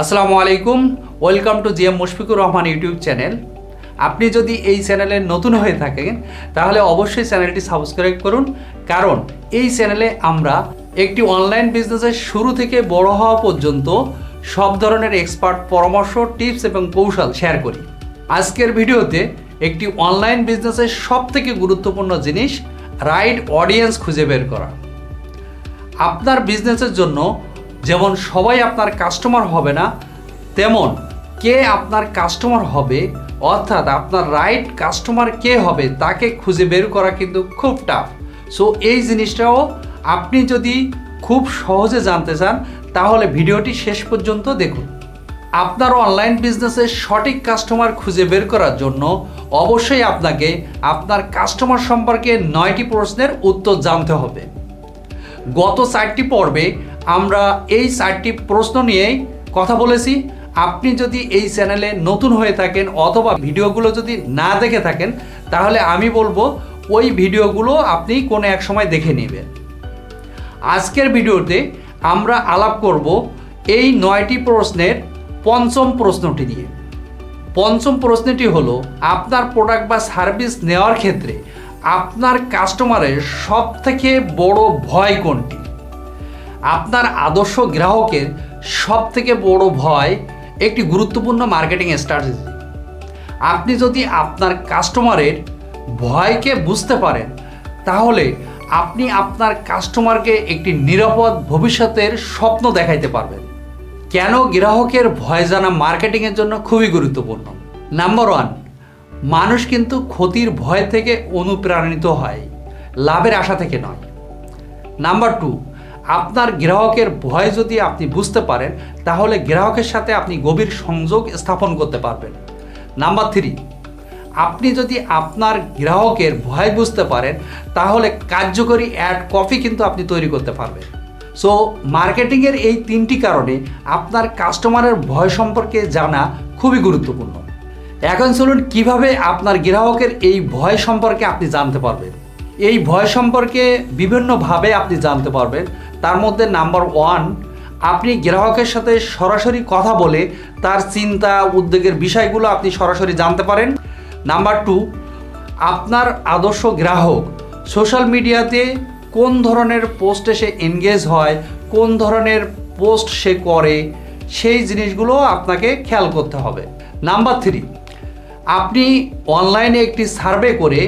আসসালামু আলাইকুম, welcome to G M Mushfiqur Rahman YouTube channel. আপনি যদি এই চ্যানেলে নতুন হয়ে থাকেন, তাহলে অবশ্যই চ্যানেলটি সাবস্ক্রাইব করুন, কারণ এই চ্যানেলে আমরা একটি অনলাইন বিজনেসের শুরু থেকে বড় হওয়া পর্যন্ত সব ধরনের এক্সপার্ট পরামর্শ, টিপস এবং কৌশল শেয়ার করি। আজকের ভিডিওতে একটি অনলাইন বিজনেসের সব থেকে গুরুত্বপূর্ণ জিনিস, রাইট অডিয়েন্স খুঁজে বের করা। আপনার বিজনেসের জন্য যেমন সবাই আপনার কাস্টমার হবে না, তেমন কে আপনার কাস্টমার হবে, অর্থাৎ আপনার রাইট কাস্টমার কে হবে, তাকে খুঁজে বের করা কিন্তু খুব টাফ সো এই জিনিসটাও আপনি যদি খুব সহজে জানতে চান, তাহলে ভিডিওটি শেষ পর্যন্ত দেখুন। আপনার অনলাইন বিজনেসের সঠিক কাস্টমার খুঁজে বের করার জন্য অবশ্যই আপনাকে আপনার কাস্টমার সম্পর্কে নয়টি প্রশ্নের উত্তর জানতে হবে। গত চারটি পর্বে আমরা এই চারটি প্রশ্ন নিয়েই কথা বলেছি। আপনি যদি এই চ্যানেলে নতুন হয়ে থাকেন অথবা ভিডিওগুলো যদি না দেখে থাকেন, তাহলে আমি বলব ওই ভিডিওগুলো আপনি কোনো এক সময় দেখে নেবেন। আজকের ভিডিওতে আমরা আলাপ করব এই নয়টি প্রশ্নের পঞ্চম প্রশ্নটি নিয়ে। পঞ্চম প্রশ্নটি হলো, আপনার প্রোডাক্ট বা সার্ভিস নেওয়ার ক্ষেত্রে আপনার কাস্টমারের সব থেকে বড় ভয় কোনটি? আপনার আদর্শ গ্রাহকের সব থেকে বড় ভয় একটি গুরুত্বপূর্ণ মার্কেটিং স্ট্র্যাটেজি আপনি যদি আপনার কাস্টমারের ভয়কে বুঝতে পারেন, তাহলে আপনি আপনার কাস্টমারকে একটি নিরাপদ ভবিষ্যতের স্বপ্ন দেখাইতে পারবেন। কেন গ্রাহকের ভয় জানা মার্কেটিংয়ের জন্য খুবই গুরুত্বপূর্ণ? নাম্বার ওয়ান মানুষ কিন্তু ক্ষতির ভয় থেকে অনুপ্রাণিত হয়, লাভের আশা থেকে নয়। নাম্বার টু আপনার গ্রাহকের ভয় যদি আপনি বুঝতে পারেন, তাহলে গ্রাহকের সাথে আপনি গভীর সংযোগ স্থাপন করতে পারবেন। নাম্বার থ্রি, আপনি যদি আপনার গ্রাহকের ভয় বুঝতে পারেন, তাহলে কার্যকরী অ্যাড কপি কিন্তু আপনি তৈরি করতে পারবেন। সো মার্কেটিংয়ের এই তিনটি কারণে আপনার কাস্টমারের ভয় সম্পর্কে জানা খুবই গুরুত্বপূর্ণ। এখন চলুন কীভাবে আপনার গ্রাহকের এই ভয় সম্পর্কে আপনি জানতে পারবেন। এই ভয় সম্পর্কে বিভিন্নভাবে আপনি জানতে পারবেন। তার মধ্যে নাম্বার ওয়ান, আপনি গ্রাহকের সাথে সরাসরি কথা বলে তার চিন্তা, উদ্বেগের বিষয়গুলো আপনি সরাসরি জানতে পারেন। নাম্বার টু, আপনার আদর্শ গ্রাহক, সোশ্যাল মিডিয়াতে কোন ধরনের পোস্টে সে এনগেজ হয়, কোন ধরনের পোস্ট সে করে, সেই জিনিসগুলো আপনাকে খেয়াল করতে হবে। নাম্বার থ্রি, আপনি অনলাইনে একটি সার্ভে করে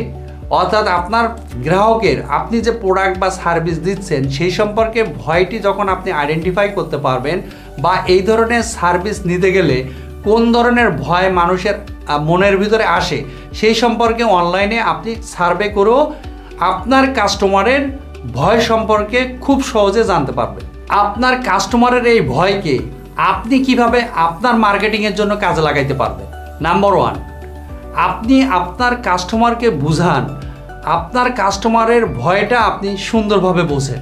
অর্থাৎ আপনার গ্রাহকের আপনি যে প্রোডাক্ট বা সার্ভিস দিচ্ছেন, সেই সম্পর্কে ভয়টি যখন আপনি আইডেন্টিফাই করতে পারবেন বা এই ধরনের সার্ভিস নিতে গেলে কোন ধরনের ভয় মানুষের মনের ভিতরে আসে, সেই সম্পর্কে অনলাইনে আপনি সার্ভে করেও আপনার কাস্টমারের ভয় সম্পর্কে খুব সহজে জানতে পারবেন। আপনার কাস্টমারের এই ভয়কে আপনি কীভাবে আপনার মার্কেটিংয়ের জন্য কাজে লাগাইতে পারবেন? নাম্বার ওয়ান আপনি আপনার কাস্টমারকে বুঝান। আপনার কাস্টমারের ভয়টা আপনি সুন্দরভাবে বোঝেন।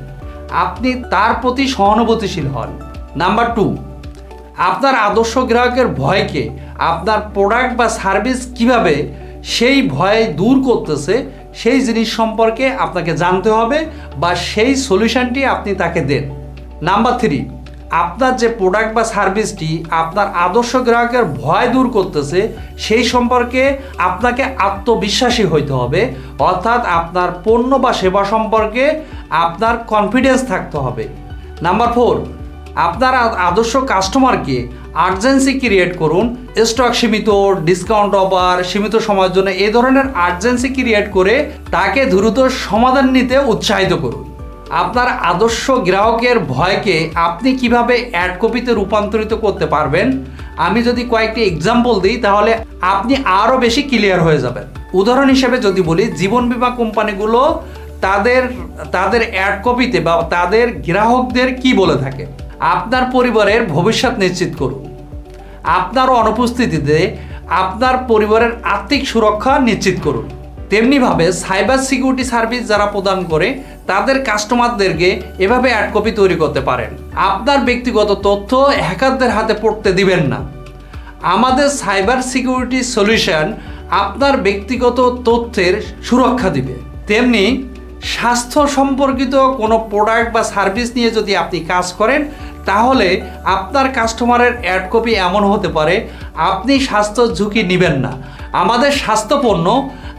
আপনি তার প্রতি সহানুভূতিশীল হন। নাম্বার টু আপনার আদর্শ গ্রাহকের ভয়কে আপনার প্রোডাক্ট বা সার্ভিস কীভাবে সেই ভয় দূর করতেছে, সেই জিনিস সম্পর্কে আপনাকে জানতে হবে বা সেই সলিউশনটি আপনি তাকে দেন। নাম্বার থ্রি আপনার যে প্রোডাক্ট বা সার্ভিসটি আপনার আদর্শ গ্রাহকের ভয় দূর করতেছে, সেই সম্পর্কে আপনাকে আত্মবিশ্বাসী হইতে হবে। অর্থাৎ আপনার পণ্য বা সেবা সম্পর্কে আপনার কনফিডেন্স থাকতে হবে। নাম্বার ফোর আপনার আদর্শ কাস্টমারকে আর্জেন্সি ক্রিয়েট করুন। স্টক সীমিত ডিসকাউন্ট অফার সীমিত সময়ের জন্য এ ধরনের আর্জেন্সি ক্রিয়েট করে তাকে দ্রুত সমাধান নিতে উৎসাহিত করুন। আপনার আদর্শ গ্রাহকের ভয়কে আপনি কীভাবে অ্যাড কপিতে রূপান্তরিত করতে পারবেন? আমি যদি কয়েকটি এক্সাম্পল দিই, তাহলে আপনি আরও বেশি ক্লিয়ার হয়ে যাবেন। উদাহরণ হিসেবে যদি বলি, জীবন বিমা কোম্পানিগুলো তাদের তাদের অ্যাড কপিতে বা তাদের গ্রাহকদের কি বলে থাকে? আপনার পরিবারের ভবিষ্যৎ নিশ্চিত করুন। আপনার অনুপস্থিতিতে আপনার পরিবারের আর্থিক সুরক্ষা নিশ্চিত করুন। তেমনিভাবে সাইবার সিকিউরিটি সার্ভিস যারা প্রদান করে, তাদের কাস্টমারদেরকে এভাবে অ্যাড কপি তৈরি করতে পারেন। আপনার ব্যক্তিগত তথ্য হ্যাকারদের হাতে পড়তে দিবেন না। আমাদের সাইবার সিকিউরিটি সলিউশন আপনার ব্যক্তিগত তথ্যের সুরক্ষা দিবে। তেমনি স্বাস্থ্য সম্পর্কিত কোনো প্রোডাক্ট বা সার্ভিস নিয়ে যদি আপনি কাজ করেন, তাহলে আপনার কাস্টমারের অ্যাড কপি এমন হতে পারে, আপনি স্বাস্থ্য ঝুঁকি নেবেন না। আমাদের স্বাস্থ্য পণ্য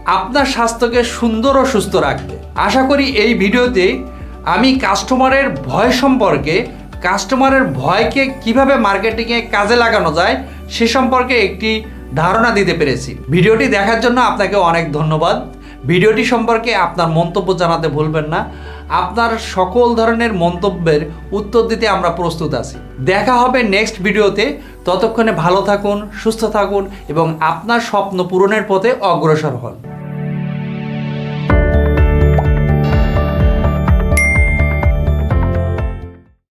আপনার স্বাস্থ্যকে সুন্দর ও সুস্থ রাখবে। আশা করি এই ভিডিওতে আমি কাস্টমারের ভয় সম্পর্কে কাস্টমারের ভয়কে কীভাবে মার্কেটিংয়ে কাজে লাগানো যায়, সে সম্পর্কে একটি ধারণা দিতে পেরেছি। ভিডিওটি দেখার জন্য আপনাকে অনেক ধন্যবাদ। ভিডিওটি সম্পর্কে আপনার মন্তব্য জানাতে ভুলবেন না। আপনার সকল ধরনের মন্তব্যের উত্তর দিতে আমরা প্রস্তুত আছি। দেখা হবে নেক্সট ভিডিওতে। ততক্ষণে ভালো থাকুন, সুস্থ থাকুন এবং আপনার স্বপ্ন পূরণের পথে অগ্রসর হন।